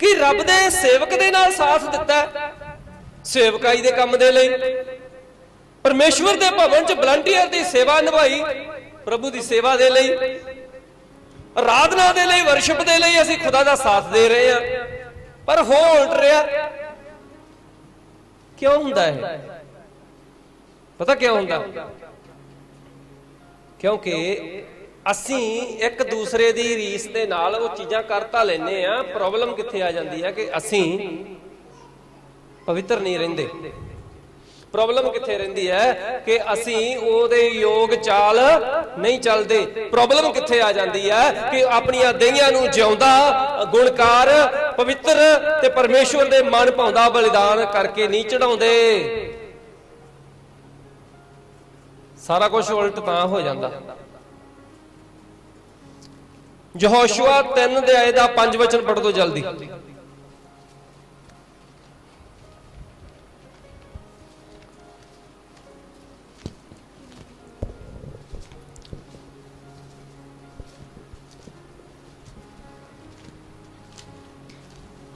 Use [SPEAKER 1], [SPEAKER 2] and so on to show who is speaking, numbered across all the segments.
[SPEAKER 1] ਕਿ ਰੱਬ ਦੇ ਸੇਵਕ ਦੇ ਨਾਲ ਸਾਥ ਦਿੱਤਾ ਹੈ। ਸੇਵਕਾਈ ਦੇ ਕੰਮ ਦੇ ਲਈ। ਪਰਮੇਸ਼ਵਰ ਦੇ ਭਵਨ 'ਚ ਵਲੰਟੀਅਰ ਦੀ ਸੇਵਾ ਨਿਭਾਈ। ਪ੍ਰਭੂ ਦੀ ਸੇਵਾ ਦੇ ਲਈ। ਆਰਾਧਨਾ ਦੇ ਲਈ ਵਰਸ਼ਿਪ ਦੇ ਲਈ ਅਸੀਂ ਖੁਦਾ ਦਾ ਸਾਥ ਦੇ ਰਹੇ ਹਾਂ। ਪਰ ਹੋ ਉਲਟ ਰਿਹਾ। ਕਿਉਂ ਹੁੰਦਾ ਹੈ ਪਤਾ ਕਿਉਂ ਹੁੰਦਾ? ਕਿਉਂਕਿ ਅਸੀਂ ਇੱਕ ਦੂਸਰੇ ਦੀ ਰੀਸ ਦੇ ਨਾਲ ਉਹ ਚੀਜ਼ਾਂ ਕਰਤਾ ਲੈਨੇ ਆ ਪ੍ਰੋਬਲਮ ਕਿੱਥੇ ਆ ਜਾਂਦੀ ਹੈ ਕਿ ਅਸੀਂ ਪਵਿੱਤਰ ਨਹੀਂ ਰਹਿੰਦੇ। ਪ੍ਰੋਬਲਮ ਕਿੱਥੇ ਰਹਿੰਦੀ ਹੈ ਕਿ ਅਸੀਂ ਉਹਦੇ ਯੋਗ ਚਾਲ ਨਹੀਂ ਚੱਲਦੇ। ਪ੍ਰੋਬਲਮ ਕਿੱਥੇ ਆ ਜਾਂਦੀ ਹੈ ਕਿ ਆਪਣੀਆਂ ਦੇਹੀਆਂ ਨੂੰ ਜਿਉਂਦਾ, ਗੁਣਕਾਰ, ਪਵਿੱਤਰ ਤੇ ਪਰਮੇਸ਼ਵਰ ਦੇ ਮਨ ਭਾਉਂਦਾ, ਬਲੀਦਾਨ ਕਰਕੇ ਨਹੀਂ ਚੜਾਉਂਦੇ। ਸਾਰਾ ਕੁਝ ਉਲਟ ਤਾਂ ਹੋ ਜਾਂਦਾ। ਯਹੋਸ਼ੂਆ 3 ਅਧਿਆਏ ਦਾ 5 ਵਚਨ ਪੜ੍ਹ ਦੋ ਜਲਦੀ।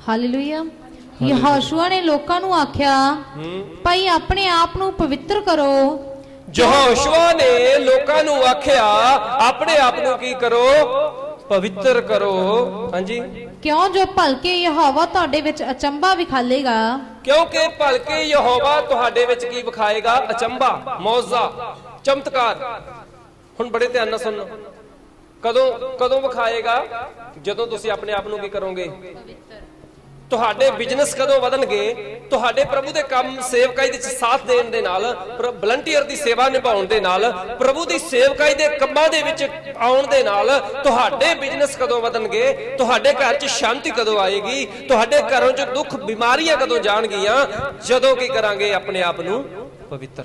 [SPEAKER 2] ਹਾਲੇਲੂਇਆ ਯਹੋਸ਼ੂਆ ਨੇ ਲੋਕਾਂ ਨੂੰ ਆਖਿਆ ਭਾਈ ਆਪਣੇ ਆਪ ਨੂੰ ਪਵਿੱਤਰ ਕਰੋ।
[SPEAKER 1] ਯਹੋਸ਼ੂਆ ਨੇ ਲੋਕਾਂ ਨੂੰ ਆਖਿਆ ਆਪਣੇ ਆਪ ਨੂੰ ਕੀ ਕਰੋ? ਪਵਿੱਤਰ ਕਰੋ। ਹਾਂਜੀ।
[SPEAKER 2] ਕਿਉਂ ਜੋ ਭਲਕੇ ਯਹੋਵਾ ਤੁਹਾਡੇ ਵਿੱਚ ਅਚੰਭਾ ਵਿਖਾਲੇਗਾ?
[SPEAKER 1] ਕਿਉਂਕਿ ਭਲਕੇ ਯਹੋਵਾ ਤੁਹਾਡੇ ਵਿੱਚ ਕੀ ਵਿਖਾਏਗਾ? ਅਚੰਭਾ ਮੌਜ਼ਾ ਚਮਤਕਾਰ। ਹੁਣ ਬੜੇ ਧਿਆਨ ਨਾਲ ਸੁਣੋ। ਕਦੋਂ ਕਦੋਂ ਵਿਖਾਏਗਾ? ਜਦੋਂ ਤੁਸੀਂ ਆਪਣੇ ਆਪ ਨੂੰ ਕੀ ਕਰੋਗੇ? ਤੁਹਾਡੇ ਬਿਜ਼ਨਸ ਕਦੋਂ ਵਧਣਗੇ? ਤੁਹਾਡੇ ਪ੍ਰਭੂ ਦੇ ਕੰਮ ਸੇਵਕਾਈ ਦੇ ਵਿੱਚ ਸਾਥ ਦੇਣ ਦੇ ਨਾਲ ਵਲੰਟੀਅਰ ਦੀ ਸੇਵਾ ਨਿਭਾਉਣ ਦੇ ਨਾਲ, ਪ੍ਰਭੂ ਦੀ ਸੇਵਕਾਈ ਦੇ ਕੰਮਾਂ ਦੇ ਵਿੱਚ ਆਉਣ ਦੇ ਨਾਲ ਤੁਹਾਡੇ ਬਿਜ਼ਨਸ ਕਦੋਂ ਵਧਣਗੇ? ਤੁਹਾਡੇ ਘਰ 'ਚ ਸ਼ਾਂਤੀ ਕਦੋਂ ਆਏਗੀ? ਤੁਹਾਡੇ ਘਰੋਂ 'ਚ ਦੁੱਖ, ਬਿਮਾਰੀਆਂ ਕਦੋਂ ਜਾਣਗੀਆਂ? ਜਦੋਂ ਕੀ ਕਰਾਂਗੇ ਆਪਣੇ ਆਪ ਨੂੰ? ਪਵਿੱਤਰ।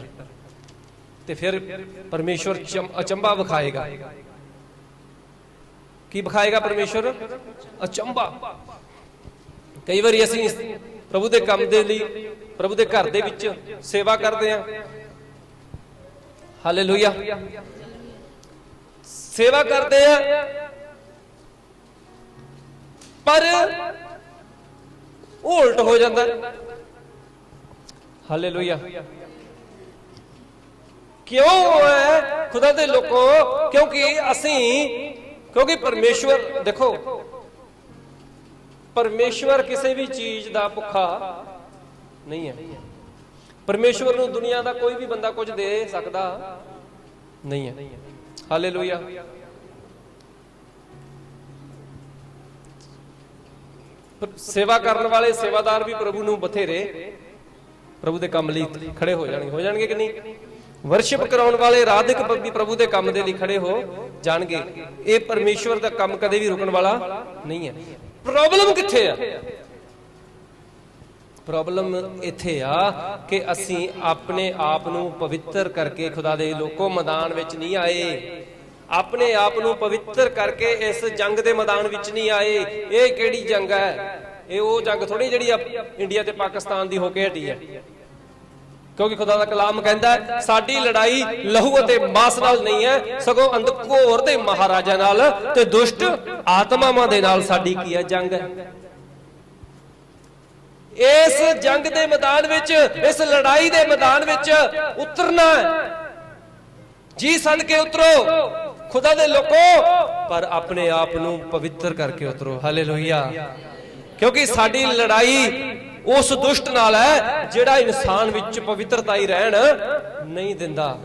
[SPEAKER 1] ਤੇ ਫਿਰ ਪਰਮੇਸ਼ਵਰ ਚਮ- ਅਚੰਭਾ ਵਿਖਾਏਗਾ। ਕੀ ਵਿਖਾਏਗਾ ਪਰਮੇਸ਼ਵਰ? ਅਚੰਭਾ। ਕਈ ਵਾਰੀ ਅਸੀਂ ਪ੍ਰਭੂ ਦੇ ਕੰਮ ਦੇ ਲਈ, ਪ੍ਰਭੂ ਦੇ ਘਰ ਦੇ ਵਿੱਚ ਸੇਵਾ ਕਰਦੇ ਹਾਂ। ਹਾਲੇਲੂਇਆ ਸੇਵਾ ਕਰਦੇ ਆ ਪਰ ਉਹ ਉਲਟ ਹੋ ਜਾਂਦਾ। ਹਾਲੇਲੂਇਆ ਕਿਉਂ ਹੈ? ਖੁਦਾ ਦੇ ਲੋਕੋ, ਕਿਉਂਕਿ ਅਸੀਂ, ਕਿਉਂਕਿ ਪਰਮੇਸ਼ਵਰ, ਦੇਖੋ ਪਰਮੇਸ਼ਵਰ ਕਿਸੇ ਵੀ ਚੀਜ਼ ਦਾ ਭੁੱਖਾ ਨਹੀਂ ਹੈ। ਪਰਮੇਸ਼ਵਰ ਨੂੰ ਦੁਨੀਆ ਦਾ ਕੋਈ ਵੀ ਬੰਦਾ ਕੁਝ ਦੇ ਸਕਦਾ ਨਹੀਂ ਹੈ। ਹਾਲੇਲੂਇਆ। ਸੇਵਾ ਕਰਨ ਵਾਲੇ ਸੇਵਾਦਾਰ ਵੀ ਪ੍ਰਭੂ ਨੂੰ ਬਥੇਰੇ। ਪ੍ਰਭੂ ਦੇ ਕੰਮ ਲਈ ਖੜੇ ਹੋ ਜਾਣਗੇ। ਹੋ ਜਾਣਗੇ ਕਿ ਨਹੀਂ? ਵਰਸ਼ਿਪ ਕਰਾਉਣ ਵਾਲੇ ਰਾਧਿਕ ਵੀ ਪ੍ਰਭੂ ਦੇ ਕੰਮ ਦੇ ਲਈ ਖੜੇ ਹੋ ਜਾਣਗੇ। ਇਹ ਪਰਮੇਸ਼ਵਰ ਦਾ ਕੰਮ ਕਦੇ ਵੀ ਰੁਕਣ ਵਾਲਾ ਨਹੀਂ ਹੈ। ਪ੍ਰੋਬਲਮ ਕਿੱਥੇ ਆ? ਪ੍ਰੋਬਲਮ ਇੱਥੇ ਆ ਕਿ ਅਸੀਂ ਆਪਣੇ ਆਪ ਨੂੰ ਪਵਿੱਤਰ ਕਰਕੇ ਖੁਦਾ ਦੇ ਲੋਕੋ ਮੈਦਾਨ ਵਿੱਚ ਨਹੀਂ ਆਏ। ਆਪਣੇ ਆਪ ਨੂੰ ਪਵਿੱਤਰ ਕਰਕੇ ਇਸ ਜੰਗ ਦੇ ਮੈਦਾਨ ਵਿੱਚ ਨਹੀਂ ਆਏ। ਇਹ ਕਿਹੜੀ ਜੰਗ ਹੈ? ਇਹ ਉਹ ਜੰਗ ਥੋੜੀ ਜਿਹੜੀ ਇੰਡੀਆ ਤੇ ਪਾਕਿਸਤਾਨ ਦੀ ਹੋ ਕੇ ਹਟੀ ਹੈ। ਕਿਉਂਕਿ ਖੁਦਾ ਦਾ ਕਲਾਮ ਕਹਿੰਦਾ ਹੈ, ਸਾਡੀ ਲੜਾਈ ਲਹੂ ਅਤੇ ਮਾਸ ਨਾਲ ਨਹੀਂ ਹੈ ਸਗੋਂ ਅੰਧਕੋਰ ਦੇ ਮਹਾਰਾਜਾ ਨਾਲ ਤੇ ਦੁਸ਼ਟ ਆਤਮਾਵਾਂ ਦੇ ਨਾਲ ਸਾਡੀ ਕੀ ਹੈ ਜੰਗ ਹੈ। ਇਸ ਜੰਗ ਦੇ ਮੈਦਾਨ ਵਿੱਚ ਇਸ ਲੜਾਈ ਦੇ ਮੈਦਾਨ ਵਿੱਚ ਉਤਰਨਾ ਜੀ ਸਦ ਕੇ ਉਤਰੋ ਖੁਦਾ ਦੇ ਲੋਕੋ ਪਰ ਆਪਣੇ ਆਪ ਨੂੰ ਪਵਿੱਤਰ ਕਰਕੇ ਉਤਰੋ। ਹਾਲੇਲੂਇਆ। ਕਿਉਂਕਿ ਸਾਡੀ ਲੜਾਈ ਉਸ ਦੁਸ਼ਟ ਨਾਲ ਹੈ ਜਿਹੜਾ ਇਨਸਾਨ ਵਿੱਚ ਪਵਿੱਤਰਤਾ ਹੀ ਰਹਿਣ ਨਹੀਂ ਦਿੰਦਾ।